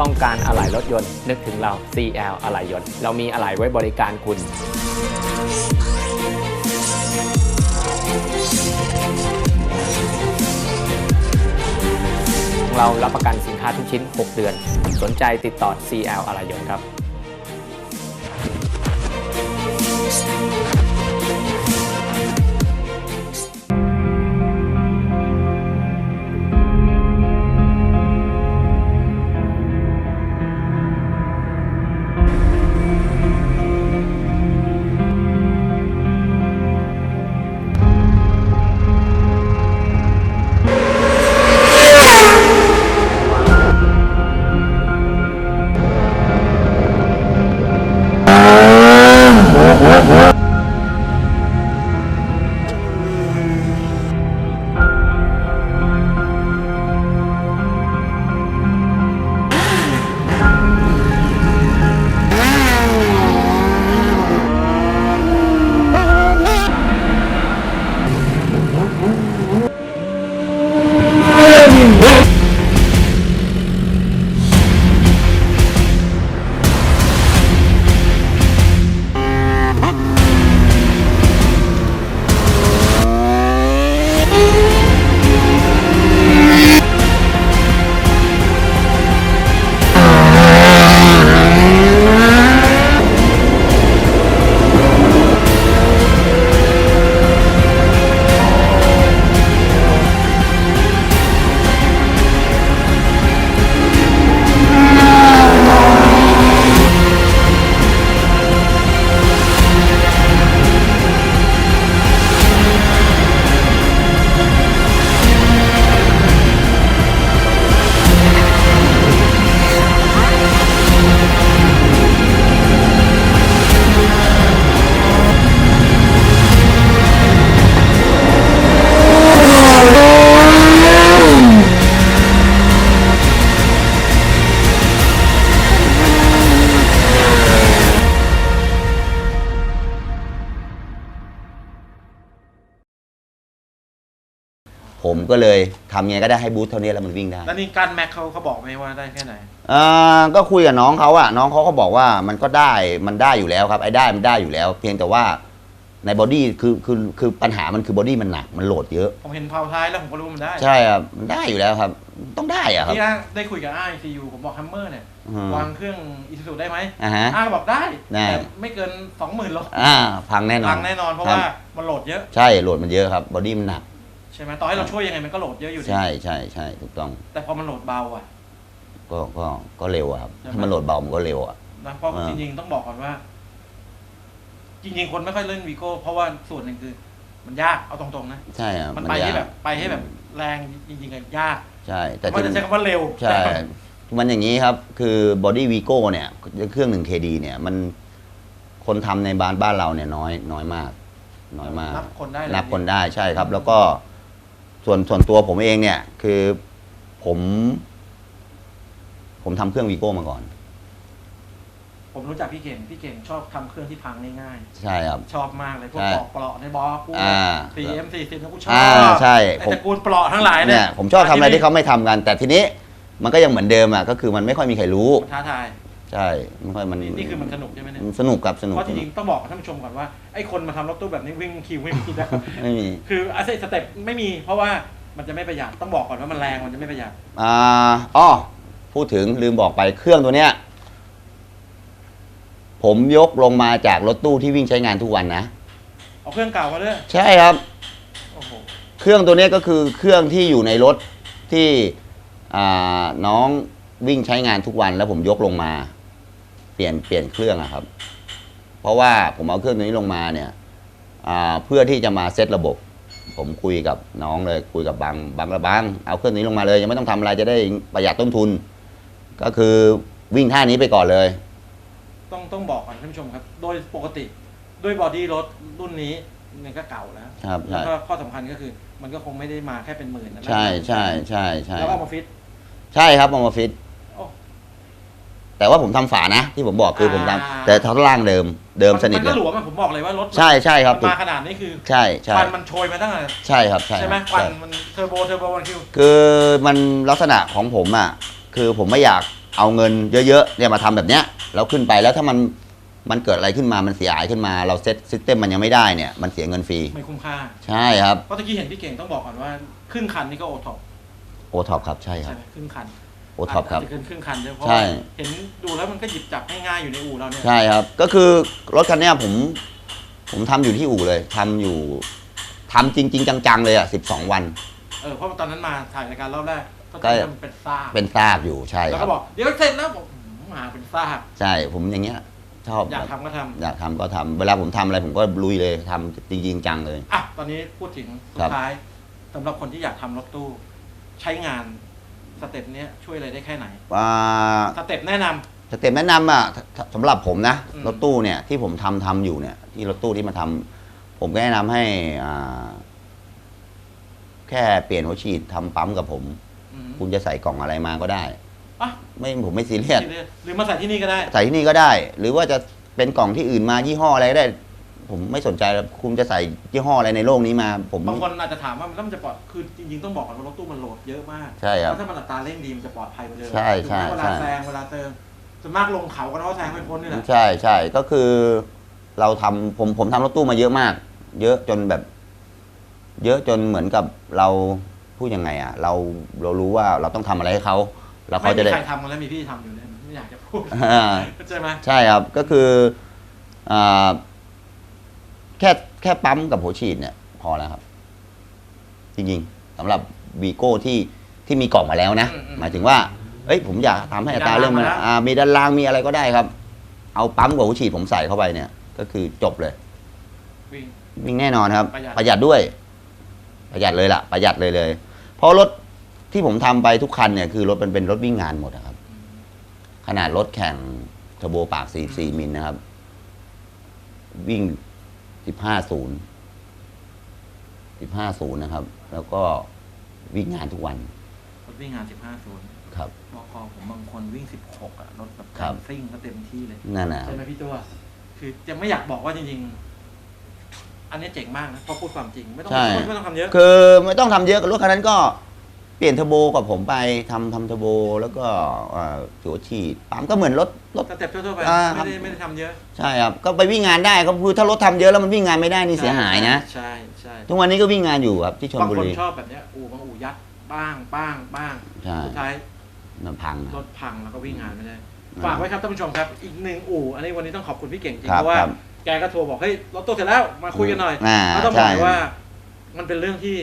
ต้องการอะไหล่รถยนต์ นึกถึงเรา CL อะไหล่ยนต์ เรามีอะไหล่ไว้บริการคุณเรารับประกันสินค้าทุกชิ้น 6 เดือน สนใจติดต่อ CL อะไหล่ยนต์ครับ ก็เลยทำไงก็ได้ให้บูธเท่านี้แล้วมันวิ่งได้แล้วนี่การแม็กเขาเขาบอกไหมว่าได้แค่ไหน อ่าก็คุยกับน้องเขาอะน้องเขาก็บอกว่ามันก็ได้มันได้อยู่แล้วครับไอ้ได้มันได้อยู่แล้ว เพียงแต่ว่าในบอดี้คือคือคือปัญหามันคือบอดี้มันหนักมันโหลดเยอะ ผมเห็นเผาท้ายแล้วผมก็รู้ว่ามันได้ใช่ครับมันได้อยู่แล้วครับ ต้องได้อะครับ นี่นะได้คุยกับไอซียูผมบอกแฮมเมอร์เนี่ยอืม วางเครื่องอีซูซูได้ไหมอ่าฮะ อ้าบอกได้ได้ แต่ไม่เกินสองหมื่นโลอ่าพังแน่นอนพังแน่นอนเพราะคบว่ามันโหลดเยอะ ใช่โหลดมันเยอะครับบอดี้มันหนัก ใช่ไหมต่อให้เราช่วยยังไงมันก็โหลดเยอะอยู่ดีใช่ใช่ใช่ถูกต้อง แต่พอมันโหลดเบาอะ ก็ก็ก็เร็วอะครับใช่ไหมถ้ามันโหลดเบามันก็เร็วอะนะเพราะอ่าจริงๆต้องบอกก่อนว่า จริงๆคนไม่ค่อยเล่นวีโก้เพราะว่าส่วนหนึ่งคือ มันยากเอาตรงๆนะใช่ครับมันไปยากให้แบบ ไปให้แบบแรงจริงๆอะยาก ใช่ แต่ว่าจะใช้คำว่าเร็ว ใช่ มันอย่างนี้ครับ คือบอดี้วีโก้เนี่ยเครื่องหนึ่งเคดีเนี่ย มันคนทำในบ้านบ้านเราเนี่ยน้อย น้อยมาก น้อยมากนับคนได้เลยนับคนได้ใช่ครับ แล้วก็ ส่วนส่วนตัวผมเองเนี่ย คือผม ผมทำเครื่องวีโก้มาก่อน ผมรู้จักพี่เก่งพี่เก่งชอบทำเครื่องที่พังง่ายใช่ครับ ๆ ชอบมากเลยพวกใช่ปลอกเปลาะในบอกูอ่าสี่เอ็มสี่สิบนะกูชอบอ่าใช่ไอ้ผม ตระกูลเปลาะทั้งหลายเนี่ยผมชอบทำอะไรที่เขาไม่ทำกัน แต่ทีนี้มันก็ยังเหมือนเดิมอะก็คือมันไม่ค่อยมีใครรู้ มันท้าทาย ใช่ไม่ค่อยมันนี่นี่คือมันสนุกใช่ไหมเนี่ยมันสนุกกับสนุกเพราะจริงๆต้องบอกกับท่านผู้ชมก่อนว่าไอ้คนมาทำรถตู้แบบนี้วิ่งคิวไม่มีนะครับไม่มีคืออาศัยสเต็ปไม่มี เพราะว่ามันจะไม่ประหยัดต้องบอกก่อนว่ามันแรงมันจะไม่ประหยัดอ่าอ้อพูดถึงลืมบอกไปเครื่องตัวเนี้ย ผมยกลงมาจากรถตู้ที่วิ่งใช้งานทุกวันนะเอาเครื่องเก่ามาด้วยใช่ครับโอ้โหเครื่องตัวเนี้ยก็คือเครื่องที่อยู่ในรถที่อ่าน้องวิ่งใช้งานทุกวันแล้วผมยกลงมาเปลี่ยนเปลี่ยนเครื่องอะครับ เพราะว่าผมเอาเครื่องตัวนี้ลงมาเนี่ยอ่าเพื่อที่จะมาเซตระบบ ผมคุยกับน้องเลยคุยกับบางบางระบางเอาเครื่องนี้ลงมาเลย ยังไม่ต้องทำอะไรจะได้ประหยัดต้นทุน ก็คือวิ่งท่านี้ไปก่อนเลย ต้องต้องบอกก่อนท่านผู้ชมครับ โดยปกติด้วยบอดี้รถรุ่นนี้มันก็เก่าแล้วครับแล้วใช่ก็ข้อสำคัญก็คือมันก็คงไม่ได้มาแค่เป็นหมื่นนะใช่ใช่ใช่ใช่แล้วก็เอามาฟิตใช่ครับเอามาฟิตโอ้ แต่ว่าผมทำฝานะ ที่ผมบอกคือผมทำอ่า แต่ท่อนล่างเดิมเดิมสนิทมันเลก็ยหลวมอะผมบอกเลยว่ารถใช่ใช่ครับมันมาขนาดนี้คือใช่ใช่ควันมันโชยมาตั้งแต่ใช่ครับใช่ใช่ไหมครับควันใช่ มันเทอร์โบเทอร์โบวันคิว คือมันลักษณะของผมอะคือผมไม่อยากเอาเงินเยอะๆเนี่ยมาทำแบบเนี้ยแล้วขึ้นไปแล้วถ้ามันมันเกิดอะไรขึ้นมามันเสียหายขึ้นมา เราเซตซิสเต็มมันยังไม่ได้เนี่ยมันเสียเงินฟรีไม่คุ้มค่า ใช่ครับเพราะตะกี้เห็นพี่เก่งต้องบอกก่อนว่า ครึ่งคันนี่ก็โอท็อปโอท็อปครับใช่คใช่รับไหมครึ่งคัน โอท็อปครับาจจะเกินครึ่งคันเยอะเพราะใช่ ว่าเห็นดูแล้วมันก็หยิบจับง่ายๆอยู่ในอู่เราเนี่ย ใช่ครับ ก็คือรถคันเนี้ยผม ผมทำอยู่ที่อู่เลยทำอยู่ทำจริง ๆ จังๆเลยอะสิบสองวัน เออเพราะว่าตอนนั้นมาถ่ายรายการรอบแรกก็ก็จะมันเป็นซากเป็นซากอยู่ใช่แล้วครัก็บ บอกเดี๋ยวเสร็จแล้วบอกหืมมาเป็นซากใช่ผมอย่างเงี้ย ชอบอยากทำก็ทำ อยากทำก็ทำเวลาผมทำอะไรผมก็ลุยเลยทำจริงๆจังเลย อะ ตอนนี้พูดถึงสุครัดบท้ายสำหรับคนที่อยากทำรถตู้ ใช้งาน สเต็ปเนี้ยช่วยอะไรได้แค่ไหนว่า สเต็ปแนะนำ สเต็ปแนะนำอะสสำหรับผมนะอืม รถตู้เนี่ยที่ผมทำทำอยู่เนี่ย ที่รถตู้ที่มาทำผมก็แนะนำให้อ่าแค่เปลี่ยนหัวฉีดทำปั๊มกับผม อืมคุณจะใส่กล่องอะไรมาก็ได้ อะไม่ผมไม่ซีเรียสหรือมาใส่ที่นี่ก็ได้ ใส่ที่นี่ก็ได้ หรือว่าจะเป็นกล่องที่อื่นมายี่ห้ออะไรก็ได้ ผมไม่สนใจแล้วคุณจะใส่ยี่ห้ออะไรในโลกนี้มา ผมบางคนอาจจะถามว่าแล้วมันจะปลอดคือจริงๆต้องบอกก่อนว่ารถตู้มันโหลดเยอะมากใช่ครับแล้วถ้ามันอัตราเร่งดีมันจะปลอดภัยกว่าเดิมใช่ใช่ถูกไหมเวใช่ลาแซงเวลาเติมส่วนมากลงเขาก็เพราะแซงไม่พ้นนี่แหละใช่ใช่ก็คือ เราทำผมผมทำรถตู้มาเยอะมาก เยอะจนแบบ เยอะจนเหมือนกับเราพูดยังไงอะ เราเรารู้ว่าเราต้องทำอะไรให้เขาแล้วไม่เขาจะมีได้ใครทำกันแล้วมีพี่ทำอยู่เนี่ยไม่อยากจะพูดอ่าเข้าใจไหมใช่ครับก็คืออ่า แค่แค่ปั๊มกับหัวฉีดเนี่ย พอแล้วครับ จริงๆสำหรับวีโก้ที่ที่มีกล่องมาแล้วนะ หมายถึงว่า เอ้ย ผมอยากทำให้อัตราเรื่องมันอ่ามีด้านล่างมีอะไรก็ได้ครับ เอาปั๊มกับหัวฉีดผมใส่เข้าไปเนี่ย ก็คือจบเลย วิ่ง วิ่งแน่นอนครับ ประหยัด ประหยัดด้วย ประหยัดเลยล่ะ ประหยัดเลยเลย เพราะรถที่ผมทำไปทุกคันเนี่ยคือรถมันเป็นรถวิ่งงานหมดอะครับ ขนาดรถแข่งเทอร์โบปาก44มิลนะครับ วิ่ง 15 0 15 0นะครับ แล้วก็วิ่งงานทุกวัน รถวิ่งงาน15ศูนย์ครับบอกคอผมบางคนวิ่ง16อะรถแบบครับ ซิ่งก็เต็มที่เลย นั่นนะใช่ไหมพี่ตัวคือจะไม่อยากบอกว่าจริงๆ อันนี้เจ๋งมากนะเพราะพูดความจริง ไม่ต้องใช่ ไม่ต้องทำเยอะ คือไม่ต้องทำเยอะกับรถคันนั้นก็เปลี่ยนเทอร์โบกับผมไปทำทำเทอร์โบ แล้วก็เอ่อหัวฉีดปั๊มก็เหมือนรถ รถสเต็ปทั่วๆไปอ่าไม่ได้ไม่ได้ทำเยอะใช่ครับก็ไปวิ่งงานได้ครับคือถ้ารถทำเยอะแล้วมันวิ่งงานไม่ได้นี่เสียหายนะ ใช่ใช่ทุกวันนี้ก็วิ่งงานอยู่ครับที่ชลบางบุคนรีชอบแบบเนี้ยอู่บางอู่ยัดบ้างบ้างบ้างใช่สุดท้าย มันพังรครับ ถพังแล้วก็วิ่งงานไม่ได้อืมฝากไว้ครับท่านผู้ชมครับ อีกหนึ่งอู่ อันนี้วันนี้ต้องขอบคุณพี่เก่งจริงครับเพราะว่า ครับแกก็โทรบอกเฮ้ยรถตู้เสร็จแล้วมาคุยกันหน่อยอ่าแล้วต้องบอกใช่เลยว่า มันเป็นเรื่องที่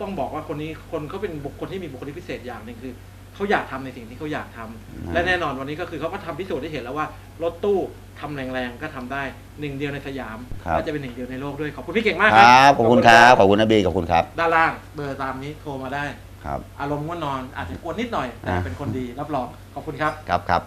ต้องบอกว่าคนนี้คนเขาเป็นบุคคลที่มีบุคลิกพิเศษอย่างหนึ่งคือ เขาอยากทำในสิ่งที่เขาอยากทำและแน่นอนวันนี้ก็คือเขาก็ทำพิสูจน์ได้เห็นแล้วว่ารถตู้ทำแรงๆก็ทำได้หนึ่งเดียวในสยามครับและจะเป็นหนึ่งเดียวในโลกด้วยขอบคุณพี่เก่งมากคครัรับขอบคุณครับขอบคุณนบีขอบคุณครับ ด้านล่างเบอร์ตามนี้โทรมาได้ครับอารมณ์ง่วงนอนอาจจะกวนนิดหน่อยแต่อ่าเป็นคนดีรับรองขอบคุณครับครับครับ